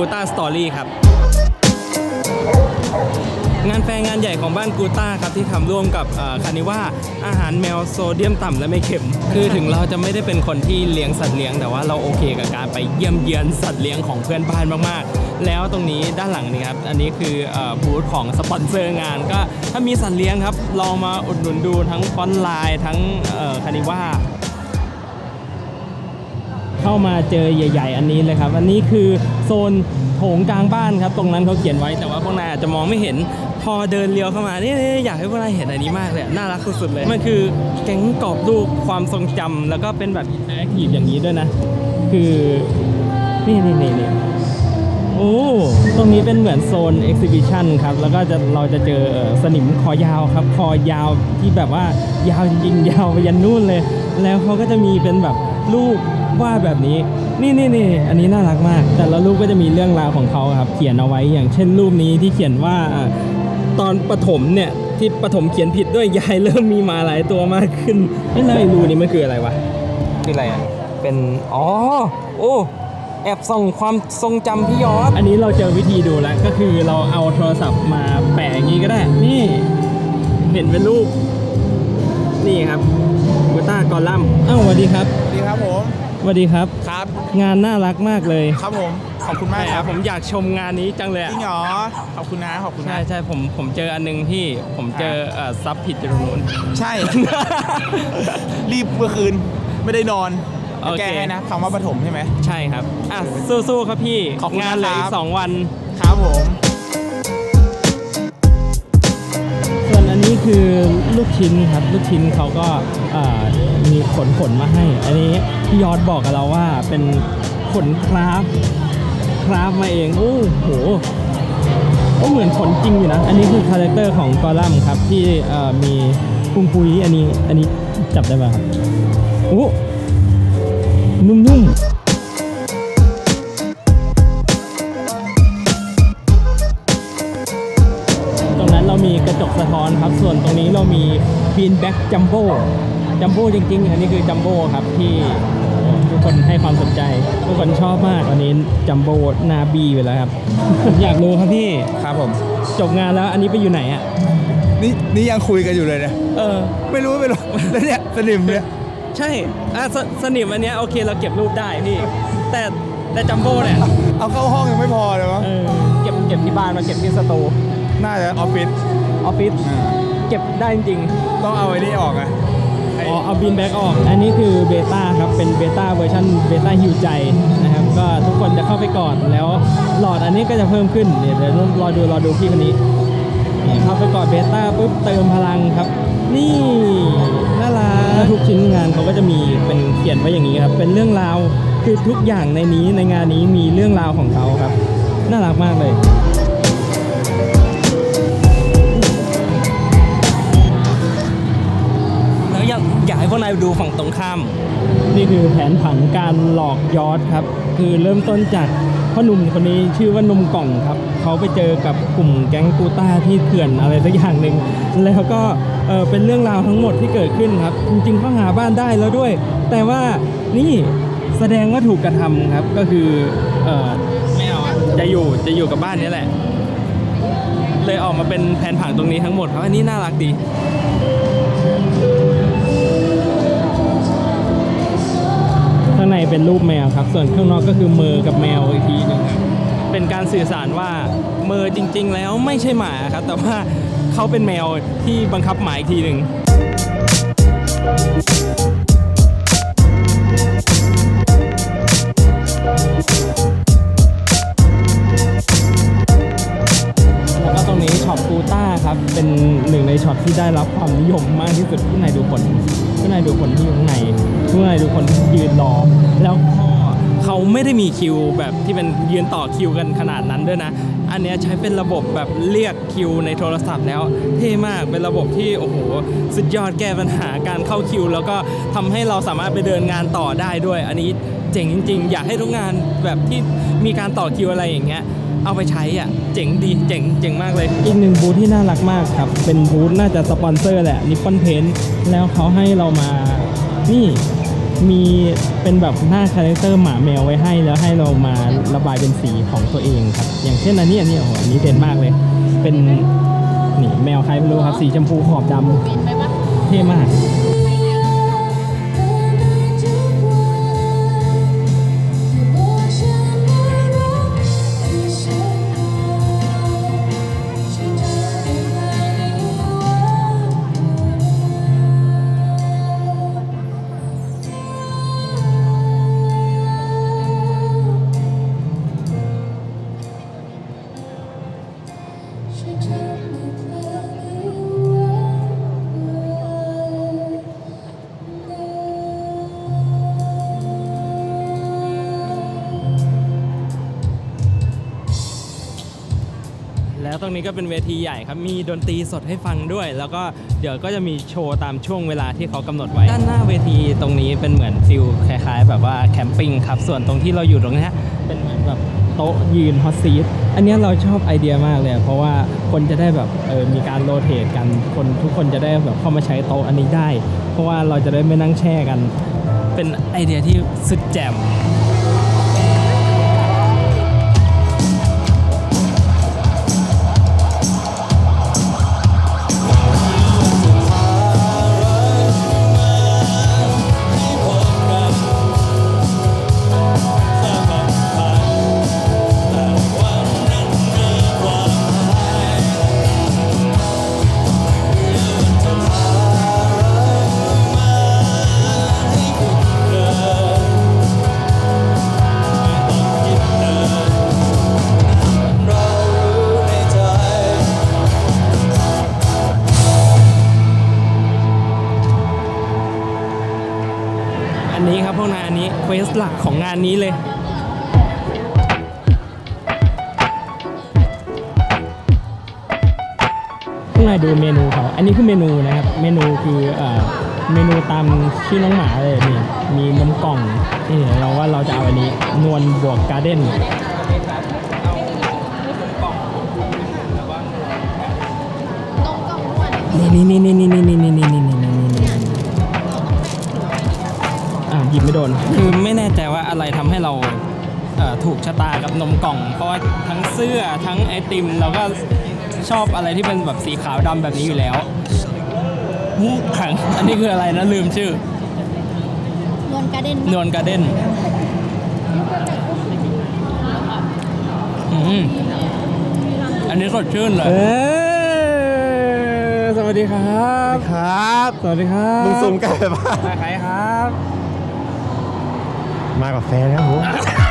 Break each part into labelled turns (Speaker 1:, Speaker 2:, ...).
Speaker 1: กูต้าสตอรี่ครับ งานแฟร์งานใหญ่ของบ้านกูต้าครับที่ทำร่วมกับคานิว่าอาหารแมวโซเดียมต่ำและไม่เค็ม คือถึงเราจะไม่ได้เป็นคนที่เลี้ยงสัตว์เลี้ยง แต่ว่าเราโอเคกับการไปเยี่ยมเยือนสัตว์เลี้ยงของเพื่อนบ้านมากๆ แล้วตรงนี้ด้านหลังนี้ครับอันนี้คือบูธของสปอนเซอร์งานก็ถ้ามีสัตว์เลี้ยงครับลองมาอุดหนุนดูทั้งฟอนไลน์ทั้งคานิว่าเข้ามาเจอใหญ่ ๆ อันนี้เลยครับ อันนี้คือ โซนโถงกลางบ้านครับ ตรงนั้นเขาเขียนไว้แต่ว่าพวกนายอาจจะมองไม่เห็นพอเดินเลี้ยวเข้ามานี่ๆอยากให้พวกนายเห็นอันนี้มากเลยน่ารักสุดๆเลย มันคือแก๊งกรอบรูปความทรงจำแล้วก็เป็นแบบอินเทอร์แอคทีฟอย่างนี้ด้วยนะ คือนี่นี่นี่นี่โอ้ ตรงนี้เป็นเหมือนโซนเอ็กซิบิชันครับ แล้วก็จะเราจะเจอเอ่อสนิมคอยาวครับ คอยาวที่แบบว่ายาวจริงๆยาวไปยันนู่นเลย แล้วเขาก็จะมีเป็นแบบรูปวาดแบบนี้ นี่นี่นี่อันนี้น่ารักมาก แต่ละรูปก็จะมีเรื่องราวของเขาครับ เขียนเอาไว้อย่างเช่นรูปนี้ที่เขียนว่าอ่าตอนปฐมเนี่ยที่ปฐมเขียนผิดด้วยยายเริ่มมีหมาหลายตัวมากขึ้นไม่แล้วไอ้รูนี้มันคืออะไรวะคืออะไรอะเป็นอ๋อโอ้แอบส่องความทรงจำพี่ยอดอันนี้เราเจอวิธีดูแล้วก็คือเราเอาโทรศัพท์มาแปะอย่างนี้ก็ได้นี่เห็นเป็นรูปนี่ครับบูต้ากอลัมน์อ้าวสวัสดีครับ
Speaker 2: สวัสดีครับผม
Speaker 1: สวัสดีครับ
Speaker 2: ครับ
Speaker 1: งานน่ารักมากเลย
Speaker 2: ครับผม ขอบคุณมาก
Speaker 1: ใช่
Speaker 2: ค
Speaker 1: ค
Speaker 2: รั
Speaker 1: รั
Speaker 2: บบ
Speaker 1: ผมอยากชมงานนี้จังเลย
Speaker 2: จ
Speaker 1: อะ
Speaker 2: ริงเหรอ ขอบคุณนะ ขอบคุณ
Speaker 1: ใช่
Speaker 2: นะ
Speaker 1: ใช่ผมผมเจออันหนึงที่ผมเจอเอ่อซับผิดอยู่ตรงนู้น
Speaker 2: ใช่ รีบเมื่อคืนไม่ได้นอน
Speaker 1: โอเค
Speaker 2: แก้ให้นะคำว่าปฐมใช่ไหม
Speaker 1: ใช่ครับ อะ สู้ๆครับพี่
Speaker 2: ขอบคุณ
Speaker 1: งานเหลืออี
Speaker 2: นะค
Speaker 1: ก
Speaker 2: รับ
Speaker 1: สองวัน
Speaker 2: ครับผม
Speaker 1: ส่วนอันนี้คือ ลูกชิ้นครับ ลูกชิ้นเขาก็มีขนขนมาให้ อันนี้พี่ยอดบอกกับเราว่าเป็นขนคราฟคราฟมาเองโอ้โหก็เหมือนขนจริงอยู่นะ อันนี้คือคาแรคเตอร์ของกอลัมครับที่มีปุงปุยอันนี้อันนี้จับได้ไหมครับโอ้นุ่มๆ ท้อนครับ ส่วนตรงนี้เรามีฟีนแบ็กจัมโบ้จัมโบ้จริงๆ อันนี้คือจัมโบ้ครับที่ทุกคนให้ความสนใจ ทุกคนชอบมากอันนี้จัมโบ้นาบีไปแล้วครับผมอยากรู้ครับพี่
Speaker 2: ครับผม
Speaker 1: จบงานแล้วอันนี้ไปอยู่ไหนอะ
Speaker 2: นี่นี่ยังคุยกันอยู่เลยเนี่ย
Speaker 1: เออ
Speaker 2: ไม่รู้ไม่รู้แล้วเนี่ยสนิมเนี่ย
Speaker 1: ใช่อะสสนิมอันเนี้ยโอเคเราเก็บรูปได้พี่ แต่แต่จัมโบ้เนี่ย
Speaker 2: เอาเข้าห้องยังไม่พอเลยมั้ง
Speaker 1: เออเก็บเก็บที่บ้านมาเก็บที่สตู
Speaker 2: น่าจะออฟฟิศ
Speaker 1: ออฟฟิศเก็บได้จริง
Speaker 2: ต้องเอาไอ้นี่ออกอะ
Speaker 1: ๆ
Speaker 2: ไอ้
Speaker 1: อ๋อเอาบินแบ็กออก อันนี้คือเบต้าครับ เป็นเบต้าเวอร์ชันเบต้าฮิวใจนะครับ ก็ทุกคนจะเข้าไปก่อนแล้วหลอดอันนี้ก็จะเพิ่มขึ้น เดี๋ยวเดี๋ยวรอดูรอดูพี่คนนี้นี่เข้าไปก่อนเบต้าปุ๊บเติมพลังครับ นี่น่ารักทุกชิ้นงานเขาก็จะมีเป็นเขียนไว้อย่างนี้ครับ เป็นเรื่องราวคือทุกอย่างในนี้ในงานนี้มีเรื่องราวของเขาครับ น่ารักมากเลย อยาดูฝั่งตรงข้าม นี่คือแผนผังการหลอกยอดครับ คือเริ่มต้นจากพ่อหนุ่มคนนี้ชื่อว่าหนุ่มกล่องครับ เขาไปเจอกับกลุ่มแก๊งกูต้าที่เถื่อนอะไรสักอย่างหนึ่งแล้วก็เออเป็นเรื่องราวทั้งหมดที่เกิดขึ้นครับ จริงๆเขาหาบ้านได้แล้วด้วย แต่ว่านี่แสดงว่าถูกกระทำครับก็คือเออไม่เอาจะอยู่จะอยู่กับบ้านนี้แหละ เลยออกมาเป็นแผนผังตรงนี้ทั้งหมดครับอันนี้น่ารักดี เป็นรูปแมวครับ ส่วนข้างนอกก็คือมือกับแมวอีกทีหนึ่งครับเป็นการสื่อสารว่ามือจริง ๆ แล้วไม่ใช่หมาครับ แต่ว่าเขาเป็นแมวที่บังคับหมาอีกทีหนึ่ง ที่ได้รับความนิยมมากที่สุดที่นายดูคนที่นายดูคนที่อยู่ข้างในที่นายดูคนที่ยืนรอแล้วก็เขาไม่ได้มีคิวแบบที่เป็นยืนต่อคิวกันขนาดนั้นด้วยนะ อันนี้ใช้เป็นระบบแบบเรียกคิวในโทรศัพท์แล้ว เท่มากเป็นระบบที่โอ้โหสุดยอดแก้ปัญหาการเข้าคิว แล้วก็ทำให้เราสามารถไปเดินงานต่อได้ด้วย อันนี้เจ๋งจริง ๆ อยากให้ทุกงานแบบที่มีการต่อคิวอะไรอย่างเงี้ย เอาไปใช้อะ เจ๋งดีเจ๋งเจ๋งมากเลย อีกหนึ่งบูธที่น่ารักมากครับ เป็นบูธน่าจะสปอนเซอร์แหละนิปปอนเพนแล้วเขาให้เรามานี่มีเป็นแบบหน้าคาแรคเตอร์หมาแมวไว้ให้ แล้วให้เรามาระบายเป็นสีของตัวเองครับ อย่างเช่นอันนี้อันนี้โอ้โหอันนี้เด่นมากเลย เป็นนี่แมวใครไม่รู้ครับสีชมพูขอบดำ
Speaker 3: เป็นไปปะ
Speaker 1: เท่มาก ตรงนี้ก็เป็นเวทีใหญ่ครับ มีดนตรีสดให้ฟังด้วย แล้วก็เดี๋ยวก็จะมีโชว์ตามช่วงเวลาที่เขากำหนดไว้ ด้านหน้าเวทีตรงนี้เป็นเหมือนฟิลคล้ายๆ แบบว่าแคมปิ้งครับ ส่วนตรงที่เราอยู่ตรงนี้เป็นเหมือนแบบโต๊ะยืนฮอตซีทอันนี้เราชอบไอเดียมากเลย เพราะว่าคนจะได้แบบเออมีการโรเตทกันคนทุกคนจะได้แบบเข้ามาใช้โต๊ะอันนี้ได้ เพราะว่าเราจะได้ไม่นั่งแช่กัน เป็นไอเดียที่สุดแจ่ม นี้ครับพวกนายอันนี้เควสหลักของงานนี้เลยพวกนายดูเมนูเขาอันนี้คือเมนูนะครับ เมนูคือเอ่อเมนูตามชื่อน้องหมาเลยนี่มีนมกล่องนี่เราว่าเราจะเอาอันนี้นวลบวกการ์เด้น
Speaker 3: นี่
Speaker 1: นี่นี่นี่นี่นี่นี่นี่นี่นี่ หยิบไม่โดน คือไม่แน่ใจว่าอะไรทำให้เราเอ่อถูกชะตากับนมกล่อง เพราะว่าทั้งเสื้อทั้งไอติมเราก็ชอบอะไรที่เป็นแบบสีขาวดำแบบนี้อยู่แล้วมูขังอันนี้คืออะไรนะลืมชื่อ
Speaker 3: นวลการ์เด้น
Speaker 1: นวลการ์เด้นอืมอันนี้สดชื่นเลยสวัสดีครับ
Speaker 2: ครับ
Speaker 1: สวัสดีครับ
Speaker 2: มึงซูมใกล้ไปปะ
Speaker 1: มาใครครับ
Speaker 2: Mas a fé.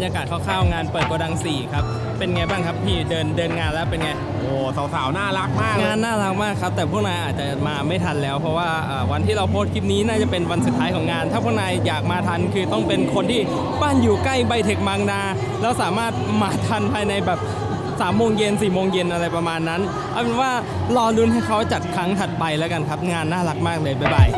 Speaker 2: บผม
Speaker 1: อันนั้นแหละครับบรรยากาศคร่าวๆงานเปิดโกดัง4ครับ เป็นไงบ้างครับพี่เดินเดินงานแล้วเป็นไง
Speaker 2: โอ้สาวๆน่ารักมากเลย
Speaker 1: งานน่ารักมากครับ แต่พวกนายอาจจะมาไม่ทันแล้ว เพราะว่าเอ่อวันที่เราโพสต์คลิปนี้น่าจะเป็นวันสุดท้ายของงาน ถ้าพวกนายอยากมาทันคือต้องเป็นคนที่บ้านอยู่ใกล้ไบเทคบางนา แล้วสามารถมาทันภายในแบบ3ามโมงเย็นสี่โมงเย็นอะไรประมาณนั้น เอาเป็นว่ารอลุ้นให้เขาจัดครั้งถัดไปแล้วกันครับ งานน่ารักมากเลยบ๊ายบาย